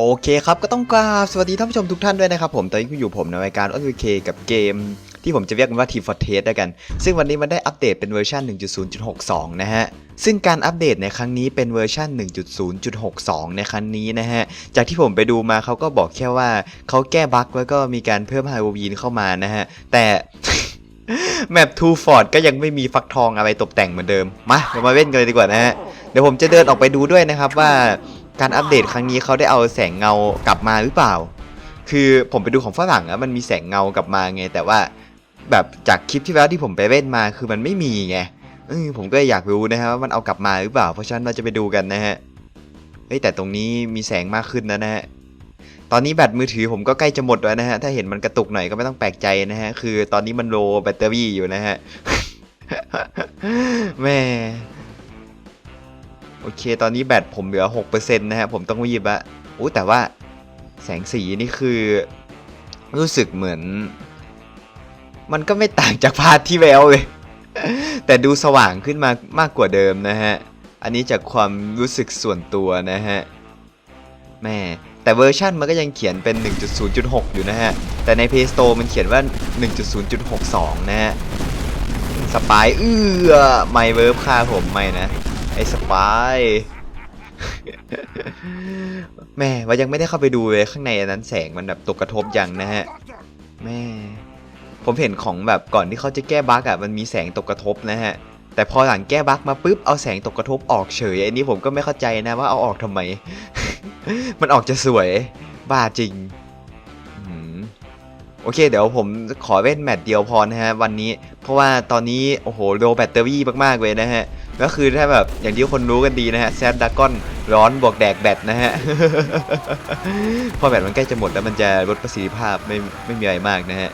โอเคครับ ก็ต้องกราบสวัสดีท่านผู้ชมทุกท่านด้วยนะครับผม ตอนนี้คุณอยู่ผมในรายการ o อ k กับเกม ที่ผมจะเรียกมันว่า Team Fortress ด้วยกัน ซึ่งวันนี้มันได้อัปเดตเป็นเวอร์ชัน1.0.62 นะฮะ ซึ่งการอัปเดตในครั้งนี้เป็นเวอร์ชัน1.0.62 ในครั้งนี้นะฮะ จากที่ผมไปดูมาเขาก็บอกแค่ว่าเขาแก้บั๊กแล้วก็มีการเพิ่มไฮโอวีนเข้ามานะฮะ แต่แมปทูฟอร์ดก็ยังไม่มีฟักทองอะไรตกแต่งเหมือนเดิม มาเรามาเล่นกันเลยดีกว่านะฮะ เดี๋ยวผมจะเดินออกไปดูด้วยนะครับว่า การอัปเดตครั้งนี้เขาได้เอาแสงเงากลับมาหรือเปล่า คือผมไปดูของฝรั่งอะมันมีแสงเงากลับมาไง แต่ว่าแบบจากคลิปที่แล้วที่ผมไปเล่นมาคือมันไม่มีไงเออผมก็อยากรู้นะฮะว่ามันเอากลับมาหรือเปล่า เพราะฉะนั้นเราจะไปดูกันนะฮะเฮ้ยแต่ตรงนี้มีแสงมากขึ้นนะนะฮะตอนนี้แบตมือถือผมก็ใกล้จะหมดแล้วนะฮะ ถ้าเห็นมันกระตุกหน่อยก็ไม่ต้องแปลกใจนะฮะ คือตอนนี้มันโลแบตเตอรี่อยู่นะฮะ แม่ โอเค ตอนนี้แบตผมเหลือ 6%นะฮะผมต้องรีบละโอ้แต่ว่าแสงสีนี่คือ รู้สึกเหมือน มันก็ไม่ต่างจากพาร์ทที่แล้วเลย แต่ดูสว่างขึ้นมามากกว่าเดิมนะฮะ อันนี้จากความรู้สึกส่วนตัวนะฮะแม่แต่เวอร์ชันมันก็ยังเขียนเป็น 1.0.6 อยู่นะฮะ แต่ใน Play Store มันเขียนว่า 1.0.62 นะฮะ สปายเอื้อ ไม่เวิร์บฆ่าผมไม่นะ ไอ้สปายแม่ว่ายังไม่ได้เข้าไปดูเลยข้างในอันนั้นแสงมันแบบตกกระทบยังนะฮะแม่ผมเห็นของแบบก่อนที่เขาจะแก้บั๊กอะมันมีแสงตกกระทบนะฮะ แต่พอหลังแก้บั๊กมาปุ๊บเอาแสงตกกระทบออกเฉยอันนี้ผมก็ไม่เข้าใจนะว่าเอาออกทำไม มันออกจะสวยบ้าจริงโอเค เดี๋ยวผมขอเล่นแมตช์เดียวพอนะฮะวันนี้ เพราะว่าตอนนี้โอ้โหโลแบตเตอรี่มากๆเลยนะฮะ ก็คือถ้าแบบอย่างที่คนรู้กันดีนะฮะแซดดากอนร้อนบวกแดกแบตนะฮะ พอแบตมันใกล้จะหมดแล้วมันจะลดประสิทธิภาพไม่ไม่มีอะไรมากนะฮะ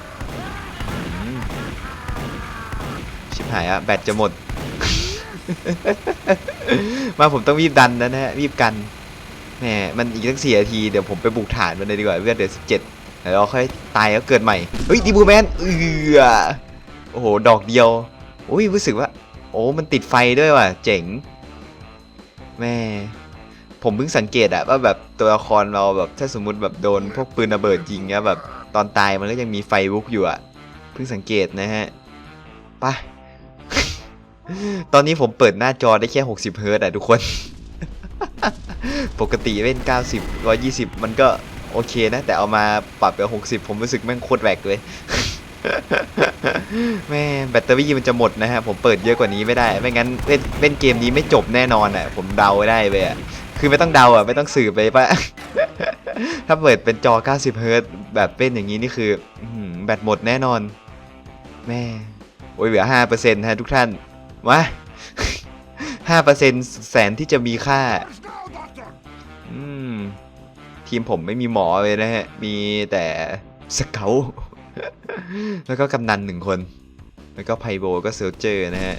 ชิบหายอะแบตจะหมด มาผมต้องรีบดันนะฮะรีบกันแหมมันอีกตั้งสี่นาทีเดี๋ยวผมไปบุกฐานมันเลยดีกว่าเลือดเดือดสิบเจ็ดแล้วเราค่อยตายแล้วเกิดใหม่เฮ้ยดีบูแมนเออโอ้โหดอกเดียวอุ้ยรู้สึกว่า โอ้มันติดไฟด้วยว่ะ เจ๋ง แม่ ผมเพิ่งสังเกตอะว่าแบบตัวละครเราแบบถ้าสมมุติแบบโดนพวกปืนระเบิดยิงเนี้ยแบบตอนตายมันก็ยังมีไฟลุกอยู่อะเพิ่งสังเกตนะฮะไปตอนนี้ผมเปิดหน้าจอได้แค่ 60 เฮิร์ตอะทุกคน ปกติเล่น 90 120 มันก็โอเคนะ แต่เอามาปรับเป็น60 ผมรู้สึกแม่งโคตรแหวกเลย แม่แบตเตอรี่มันจะหมดนะฮะผมเปิดเยอะกว่านี้ไม่ได้ ไม่งั้นเล่นเล่นเกมนี้ไม่จบแน่นอนอะ ผมเดาได้เลยอะคือไม่ต้องเดาอะไม่ต้องสืบไปปะถ้าเปิดเป็นจอ 90 เฮิร์ตแบบเป็นอย่างนี้นี่คือแบตหมดแน่นอน แม่โอ้ยเหลือ5%ฮะทุกท่านมา5%แสนที่จะมีค่าทีมผมไม่มีหมอเลยนะฮะ มีแต่สเกล แล้วก็กำนันหนึ่งคน แล้วก็ไพโบก็เซลเจอร์นะฮะ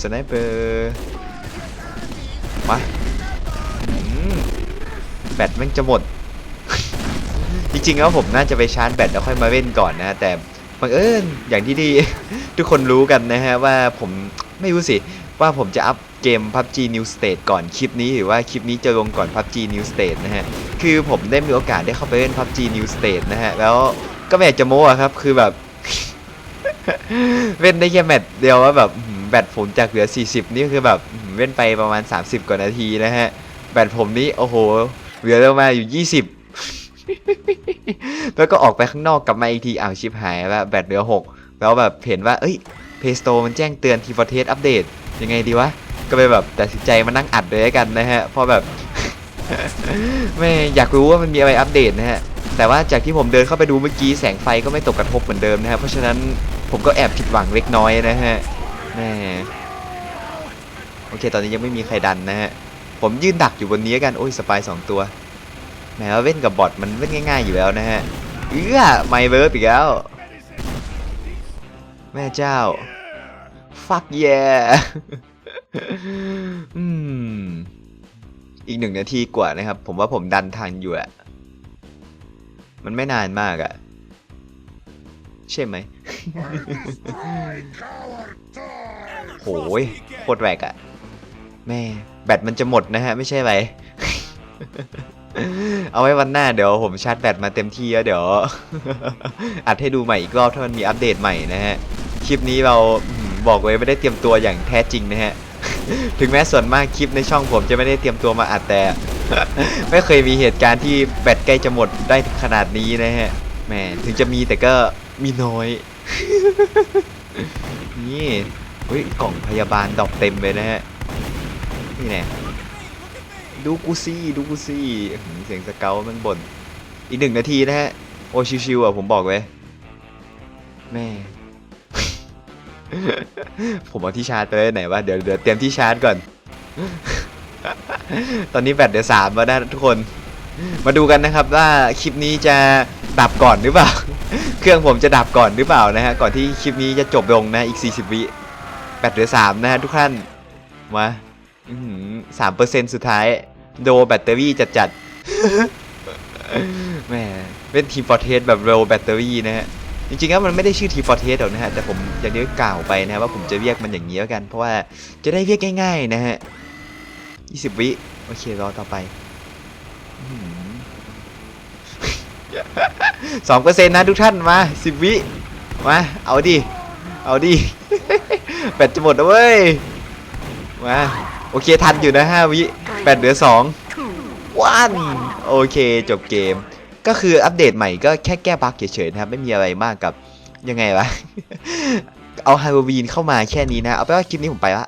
สไนเปอร์มาแบตแม่งจะหมด จริงๆแล้วผมน่าจะไปชาร์จแบตแล้วค่อยมาเล่นก่อนนะ แต่บังเอิญอย่างที่ดีทุกคนรู้กันนะฮะ ว่าผมไม่รู้สิว่าผมจะอัพเกม PUBG New State ก่อนคลิปนี้หรือว่าคลิปนี้จะลงก่อน PUBG New State นะฮะ คือผมได้มีโอกาสได้เข้าไปเล่น PUBG New State นะฮะ แล้ว ก็ไม่อยากจะโม้อะครับ คือแบบเล่นได้แค่แมตช์เดียวว่าแบบแบตผมจากเหลือ 40 นี่คือแบบอื้นไปประมาณ 30 กว่านาทีนะฮะ แบตผมนี่โอ้โห เหลือประมาณอยู่ 20 แล้วก็ออกไปข้างนอกกลับมาอีกทีอ้าวชิปหายแล้วแบตเหลือ 6 แล้วแบบเห็นว่า เอ้ยเพสโตมันแจ้งเตือนทีฟอร์เทสอัปเดตยังไงดีวะ ก็ไปแบบตัดสินใจมานั่งอัดเลยกันนะฮะ เพราะแบบ ไม่อยากรู้ว่ามันมีอะไรอัปเดตนะฮะ แต่ว่าจากที่ผมเดินเข้าไปดูเมื่อกี้แสงไฟก็ไม่ตกกระทบเหมือนเดิมนะฮะเพราะฉะนั้นผมก็แอบผิดหวังเล็กน้อยนะฮะแม่โอเค ตอนนี้ยังไม่มีใครดันนะฮะผมยืนดักอยู่บนนี้กันโอ้ยสปายสองตัวแหมว่าเล่นกับบอทมันเล่นง่าย ๆอยู่แล้วนะฮะเอื้อไมเวิร์บอีกแล้ว แม่เจ้า fuck yeah อืมอีกหนึ่งนาทีกว่านะครับ ผมว่าผมดันทันอยู่อะ มันไม่นานมากอะใช่ไหม โหยโคตรแหวกอะแม่แบตมันจะหมดนะฮะ ไม่ใช่ไร เอาไว้วันหน้าเดี๋ยวผมชาร์จแบตมาเต็มที่แล้วเดี๋ยว อัดให้ดูใหม่อีกรอบถ้ามันมีอัปเดตใหม่นะฮะ คลิปนี้เราอืมบอกไว้ไม่ได้เตรียมตัวอย่างแท้จริงนะฮะ ถึงแม้ส่วนมากคลิปในช่องผมจะไม่ได้เตรียมตัวมาอัดแต่ ไม่เคยมีเหตุการณ์ที่แบตใกล้จะหมดได้ขนาดนี้นะฮะแหมถึงจะมีแต่ก็มีน้อย นี่เฮ้ยกล่องพยาบาลดอกเต็มเลยนะฮะนี่แน่ดูกูซี่ดูกูซี่เสียงสเกลมันบ่นอีกหนึ่งนาทีนะฮะโอชิวๆอะผมบอกไว้แม่ผมเอาที่ชาร์จไปไว้ไหนวะเดี๋ยวเดี๋ยวเตรียมที่ชาร์จก่อน ตอนนี้แบตเดี๋ยวสามแล้วนะทุกคน มาดูกันนะครับว่าคลิปนี้จะดับก่อนหรือเปล่า เครื่องผมจะดับก่อนหรือเปล่านะฮะ ก่อนที่คลิปนี้จะจบลงนะอีก 40 วิแบตเหลือสามนะฮะทุกท่าน มาสามเปอร์เซ็นต์สุดท้าย โดแบตเตอรี่จัดจัดๆแม่เป็นทีฟอร์เทสแบบโรแบตเตอรี่นะฮะจริงๆแล้วมันไม่ได้ชื่อทีฟอร์เทสหรอกนะฮะ แต่ผมอย่างนี้กล่าวไปนะฮะว่าผมจะเรียกมันอย่างนี้แล้วกัน เพราะว่าจะได้เรียกง่ายๆนะฮะ 20วิ โอเค รอต่อไปสองเปอร์เซ็นต์นะทุกท่านมาสิบวิ มา เอาดิ เอาดิ แบตจะหมดแล้วเว้ย มา โอเคทันอยู่นะห้าวิ แบตเหลือสองวันโอเคจบเกม ก็คืออัปเดตใหม่ก็แค่แก้บั๊กเฉยๆนะครับ ไม่มีอะไรมากกับยังไงวะ เอาฮาโลวีนเข้ามาแค่นี้นะ เอาไปว่าคลิปนี้ผมไปละ